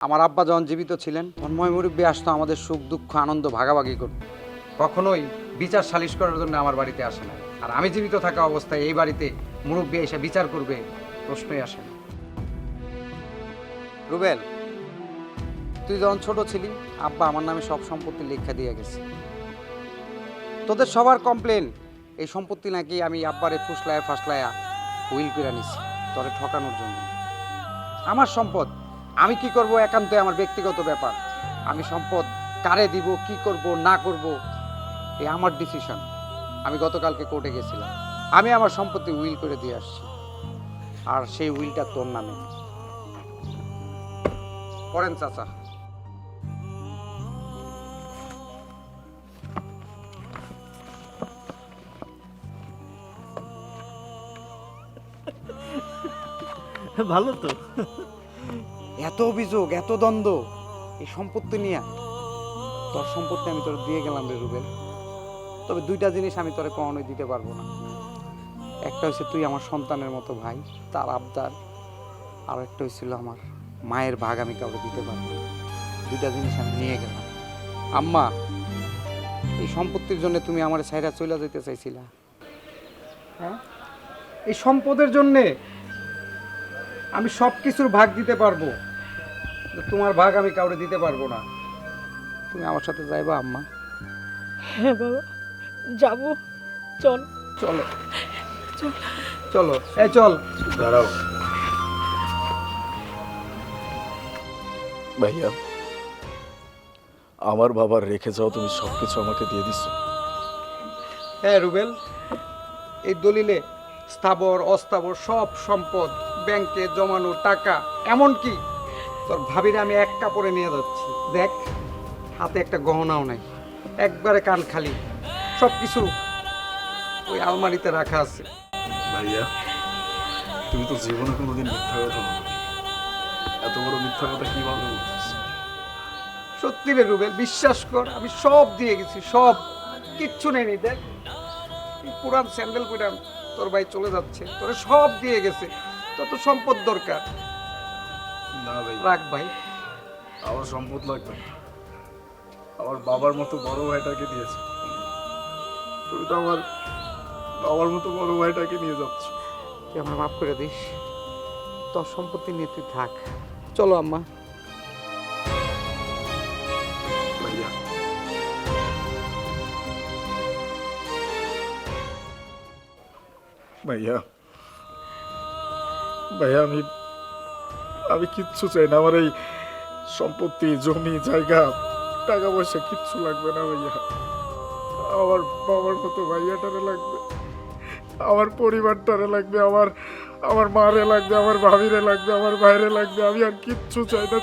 আমার আব্বা যখন জীবিত ছিলেন তন্ময় মুরব্বী আসতো আমাদের সুখ, দুঃখ, আনন্দ ভাগাভাগি করত। কখনোই বিচার সালিশ করার জন্য আমার বাড়িতে আসে না। আর আমি জীবিত থাকা অবস্থায় এই বাড়িতে মুরব্বী এসে বিচার করবে, প্রশ্নই আসে না। রুবেল, তুই যখন ছোট ছিলি, আব্বা আমার নামে সব সম্পত্তি লেখা দিয়ে গেছে। তোদের সবার কমপ্লেন এই সম্পত্তি নাকি আমি আব্বারে ফুসলায়া ফাসলায়া উইল করে নিছি তোরে ঠকানোর জন্য। আমার সম্পদ আমি কি করব একান্তই আমার ব্যক্তিগত ব্যাপার? আমি সম্পদ কারে দিব, কি করব, না করব এই আমার ডিসিশন আমি গতকালকে কোর্টে গেছিলাম। আমি আমার সম্পত্তি উইল করে দিয়ে আসছি। আর সেই উইলটা তোর নামে। করেন চাচা। ভালো তো। এত অভিযোগ, এত দ্বন্দ্ব, এই সম্পত্তি নিয়ে তোর সম্পত্তি আমি তোর দিয়ে গেলাম রে রুবেল। তবে দুইটা জিনিস আমি তোরে কখনোই দিতে পারব না। একটা হচ্ছে তুই আমার সন্তানের মতো ভাই, তার আবদার। আর একটা হয়েছিল আমার মায়ের ভাগ আমি কাউকে দিতে পারব না। দুইটা জিনিস আমি নিয়ে গেলাম। আম্মা, এই সম্পত্তির জন্য তুমি আমার সাইরা চলে যেতে চাইছিলা। হ্যাঁ? এই সম্পদের জন্যে আমি সব কিছুর ভাগ দিতে পারব। তোমার ভাগ আমি কাউরে দিতে পারব না। তুমি আমার সাথে যাইবা আম্মা। হ্যাঁ বাবা যাব। চল। চলো। চলো। এই চল। দাঁড়াও। ভাইয়া আমার বাবার রেখে যাও তুমি সবকিছু আমাকে দিয়ে দিছো। হ্যাঁ রুবেল। এই দলিলে স্থাবর অস্থাবর সব সম্পদ ব্যাংকে জমানো টাকা এমন কি? তোর ভাবিরে আমি এক কাপড়ে নিয়ে যাচ্ছি। দেখ হাতে একটা গহনাও নাই। একবারে কান খালি। সব কিছু ওই আলমারিতে রাখা আছে। ভাইয়া তুমি তো জীবনে কোনোদিন মিথ্যা কথা বলো এত বড় মিথ্যা কথা কীভাবে বলতেছো সত্যি রে রুবেল বিশ্বাস কর আমি সব দিয়ে গেছি সব। কিচ্ছু নেই দেখ। পুরান স্যান্ডেল পুরান তোর ভাই চলে যাচ্ছে তোরে সব দিয়ে গেছে। তোর তো সম্পদ দরকার। না ভাই। রাখ ভাই। আমার সম্পদ লাগবে না। আমার বাবার মতো বড় ভাইটাকে দিয়েছে। তুমি তো আমার বাবার মতো বড় ভাইটাকে নিয়ে যাচ্ছ। তুই আমার মাফ করে দিস। তোর সম্পত্তি নিয়ে তুই থাক। চলো আম্মা। ভাইয়া। ভাইয়া। ভাইয়া, আমি আমি কিচ্ছু চাই না। আমার এই সম্পত্তি, জমি, জায়গা টাকা পয়সা কিচ্ছু লাগবে না ভাইয়া। আমার বাবার মতো ভাইয়াটারে লাগবে। আমার পরিবারটারে লাগবে। আমার আমার মারে লাগবে, আমার ভাবিরে লাগবে, আমার ভাইরে লাগবে। আমি আর কিচ্ছু চাই না।